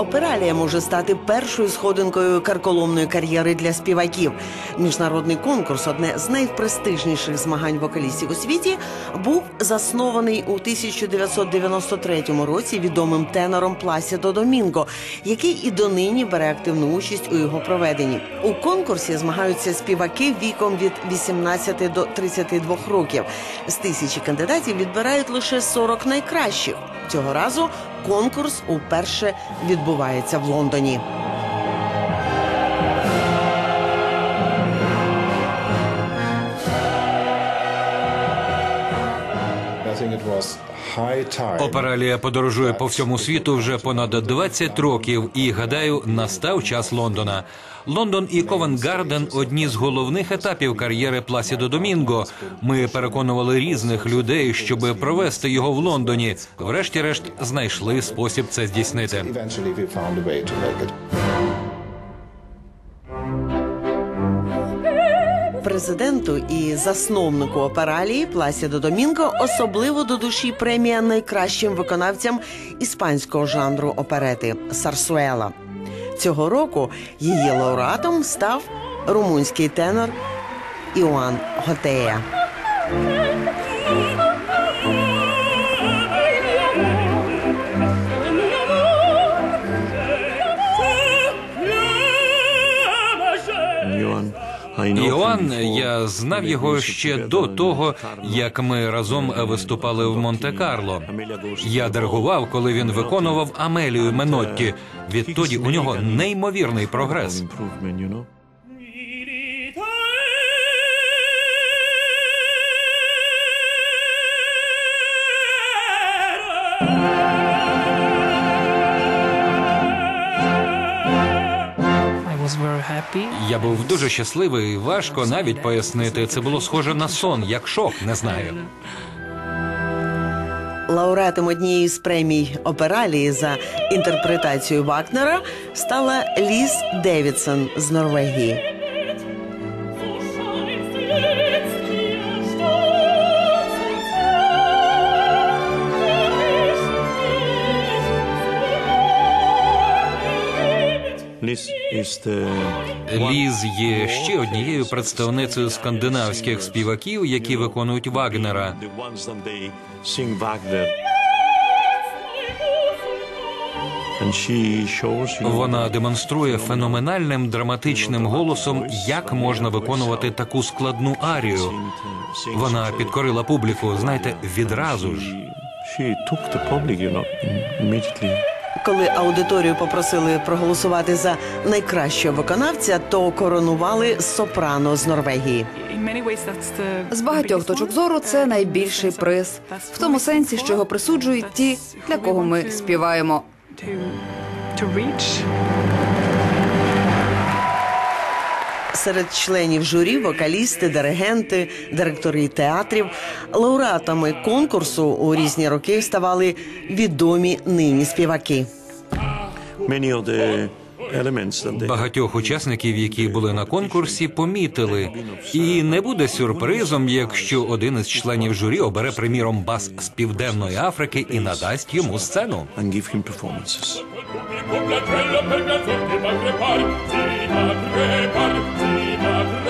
опералія може стати першою сходинкою карколомної кар'єри для співаків. Міжнародний конкурс, одне з найпрестижніших змагань вокалістів у світі, був заснований у 1993 році відомим тенором Пласідо Домінго, який і донині бере активну участь у його проведенні. У конкурсі змагаються співаки віком від 18 до 32 років. З тисячі кандидатів відбирають лише 40 найкращих. Цього разу конкурс уперше відбувається в Лондоні. Опералія подорожує по всьому світу вже понад 20 років, і гадаю, настав час Лондона. Лондон і Ковент Гарден одні з головних етапів кар'єри Пласідо Домінго. Ми переконували різних людей, щоб провести його в Лондоні. Врешті-решт знайшли спосіб це здійснити. Президенту і засновнику опералії Пласідо Домінго особливо до душі премія найкращим виконавцям іспанського жанру оперети Сарсуела. Цього року її лауреатом став румунський тенор Іоанн Готея. Йоанн, Іоанн, я знав його ще до того, як ми разом виступали в Монте-Карло. Я диригував, коли він виконував Амелію Менотті. Відтоді у нього неймовірний прогрес. Я був дуже щасливий. Важко навіть пояснити. Це було схоже на сон, як шок, не знаю. Лауреатом однієї з премій опералії за інтерпретацію Вагнера стала Ліз Девідсон з Норвегії. Ліз є ще однією представницею скандинавських співаків, які виконують Вагнера. Вона демонструє феноменальним драматичним голосом, як можна виконувати таку складну арію. Вона підкорила публіку, знаєте, відразу ж. She took the public, you know, immediately. Коли аудиторію попросили проголосувати за найкращого виконавця, то коронували сопрано з Норвегії. З багатьох точок зору це найбільший приз в тому сенсі, що його присуджують ті, для кого ми співаємо співаємо. Серед членів журі вокалісти, диригенти, директори театрів. Лауреатами конкурсу у різні роки ставали відомі нині співаки. Багатьох учасників, які були на конкурсі, помітили. І не буде сюрпризом, якщо один із членів журі обере приміром бас з південної Африки і надасть йому сцену. Come la trella per gazzon che va a crepar, si va a crepar, si va a crepar.